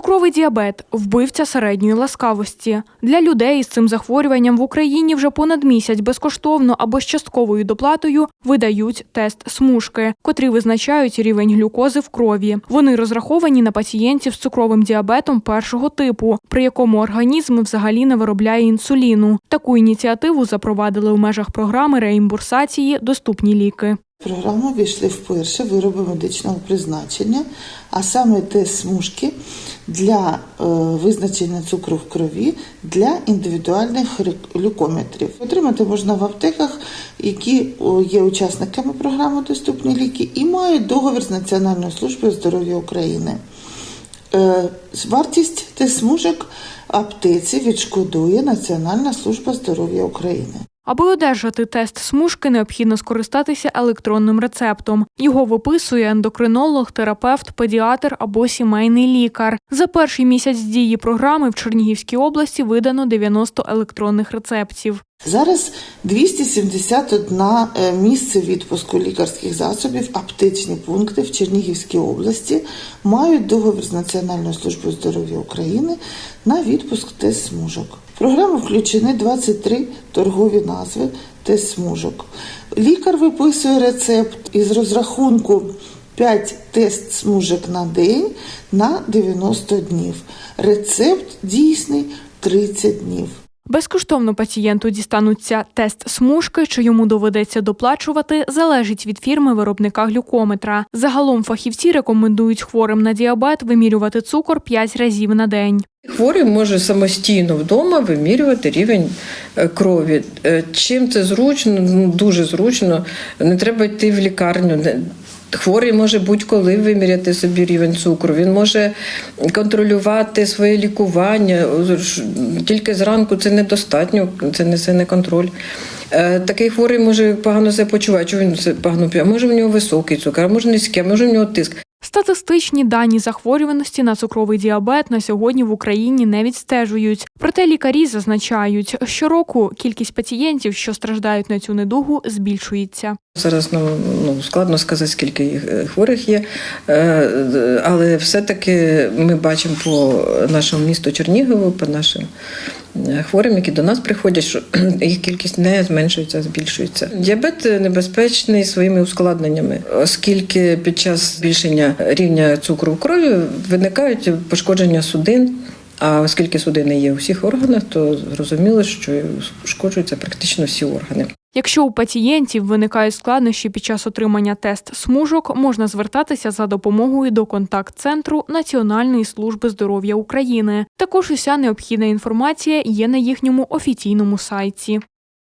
Цукровий діабет вбивця середньої ласкавості. Для людей з цим захворюванням в Україні вже понад місяць безкоштовно або з частковою доплатою видають тест смужки, котрі визначають рівень глюкози в крові. Вони розраховані на пацієнтів з цукровим діабетом першого типу, при якому організм взагалі не виробляє інсуліну. Таку ініціативу запровадили у межах програми реімбурсації Доступні ліки. Програму війшли вперше вироби медичного призначення, а саме тест смужки для е, визначення цукру в крові для індивідуальних глюкометрів. Отримати можна в аптеках, які є учасниками програми Доступні ліки і мають договір з Національною службою здоров'я України. Е, Вартість тест аптеці відшкодує Національна служба здоров'я України. Аби одержати тест смужки, необхідно скористатися електронним рецептом. Його виписує ендокринолог, терапевт, педіатр або сімейний лікар. За перший місяць дії програми в Чернігівській області видано 90 електронних рецептів. Зараз 271 е, місце відпуску лікарських засобів, аптечні пункти в Чернігівській області мають договір з Національною службою здоров'я України на відпуск тест смужок. В програму включені 23 торгові назви тест смужок. Лікар виписує рецепт із розрахунку 5 тест смужок на день на 90 днів. Рецепт дійсний 30 днів. Безкоштовно пацієнту дістануться тест смужки, чи йому доведеться доплачувати, залежить від фірми виробника глюкометра. Загалом фахівці рекомендують хворим на діабет вимірювати цукор 5 разів на день. Хворий може самостійно вдома вимірювати рівень е, крові. Е, Чим це зручно? Ну, дуже зручно. Не треба йти в лікарню. Не- Хворий може будь-коли виміряти собі рівень цукру. Він може контролювати своє лікування. Тільки зранку це недостатньо, це несе не контроль. Е, Такий хворий може погано себе почувати, що він погано п'є. Може в нього високий цукор, а може низький, а може в нього тиск. Статистичні дані захворюваності на цукровий діабет на сьогодні в Україні не відстежують. Проте лікарі зазначають, щороку кількість пацієнтів, що страждають на цю недугу, збільшується. Зараз ну, ну, складно сказати, скільки е, хворих є, Е, але все-таки ми бачимо по нашому місту Чернігову, по нашим е, хворим, які до нас приходять, що їх кількість не зменшується, а збільшується. Діабет небезпечний своїми ускладненнями, оскільки під час збільшення рівня цукру в крові виникають пошкодження судин. А оскільки судини є у всіх органах, то зрозуміло, що ушкоджуються практично всі органи. Якщо у пацієнтів виникають складнощі під час отримання тест смужок, можна звертатися за допомогою до контакт-центру Національної служби здоров'я України. Також уся необхідна інформація є на їхньому офіційному сайті.